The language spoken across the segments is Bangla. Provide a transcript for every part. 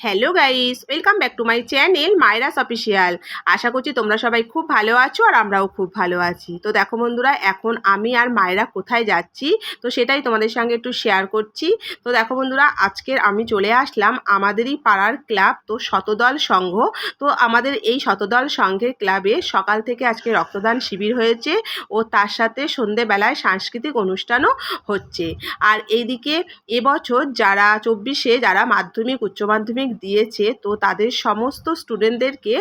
Hello guys welcome back to my channel Myra's official আশা করছি তোমরা সবাই খুব ভালো আছো আর আমরাও খুব ভালো আছি। তো দেখো বন্ধুরা, এখন আমি আর মায়েরা কোথায় যাচ্ছি? তো সেটাই তোমাদের সঙ্গে একটু শেয়ার করছি। তো দেখো বন্ধুরা আজকের আমি চলে আসলাম আমাদেরই পাড়ার ক্লাব তো শতদল সংঘ। তো আমাদের এই শতদল সংঘের ক্লাবে সকাল থেকে আজকে রক্তদান শিবির হয়েছে ও তার সাথে সন্ধেবেলায় সাংস্কৃতিক অনুষ্ঠানও হচ্ছে। আর এইদিকে এবছর যারা চব্বিশে যারা মাধ্যমিক, উচ্চ মাধ্যমিক দিয়েছে, তো তাদের সমস্ত স্টুডেন্টদেরকে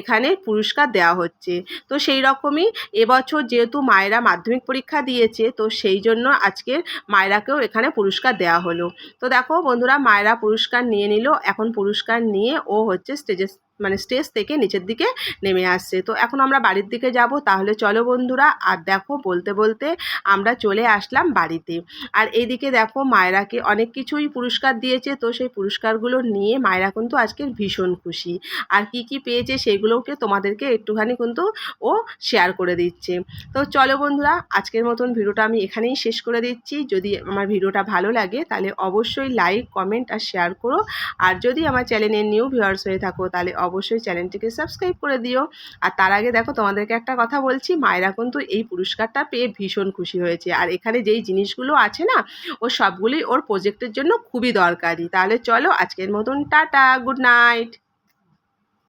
এখানে পুরস্কার দেওয়া হচ্ছে। তো সেই রকমই এবছর যেহেতু মায়েরা মাধ্যমিক পরীক্ষা দিয়েছে, তো সেই জন্য আজকে মায়েরাকেও এখানে পুরস্কার দেওয়া হলো। তো দেখো বন্ধুরা, মায়েরা পুরস্কার নিয়ে নিল, এখন পুরস্কার নিয়ে ও হচ্ছে স্টেজে মানে স্টেজ থেকে নিচের দিকে নেমে আসছে। তো এখন আমরা বাড়ির দিকে যাব। তাহলে চলো বন্ধুরা, আর দেখো, বলতে বলতে আমরা চলে আসলাম বাড়িতে। আর এইদিকে দেখো, মায়েরাকে অনেক কিছুই পুরস্কার দিয়েছে। তো সেই পুরস্কারগুলো নিয়ে মায়েরা কিন্তু আজকে ভীষণ খুশি। আর কি কি পেয়েছে সেগুলোকে তোমাদেরকে একটুখানি কিন্তু ও শেয়ার করে দিচ্ছে। তো চলো বন্ধুরা, আজকের মতন ভিডিওটা আমি এখানেই শেষ করে দিচ্ছি। যদি আমার ভিডিওটা ভালো লাগে, তাহলে অবশ্যই লাইক কমেন্ট আর শেয়ার করো। আর যদি আমার চ্যানেলে নিউ ভিউয়ার্স হয়ে থাকো, তাহলে অবশ্যই চ্যানেলটিকে সাবস্ক্রাইব করে দিও। আর তার আগে দেখো, তোমাদেরকে একটা কথা বলছি, মায়েরা কিন্তু এই পুরস্কারটা পেয়ে ভীষণ খুশি হয়েছে। আর এখানে যেই জিনিসগুলো আছে না, ও সবগুলি ওর প্রজেক্টের জন্য খুবই দরকারি। তাহলে চলো, আজকের মতন টাটা গুড নাইট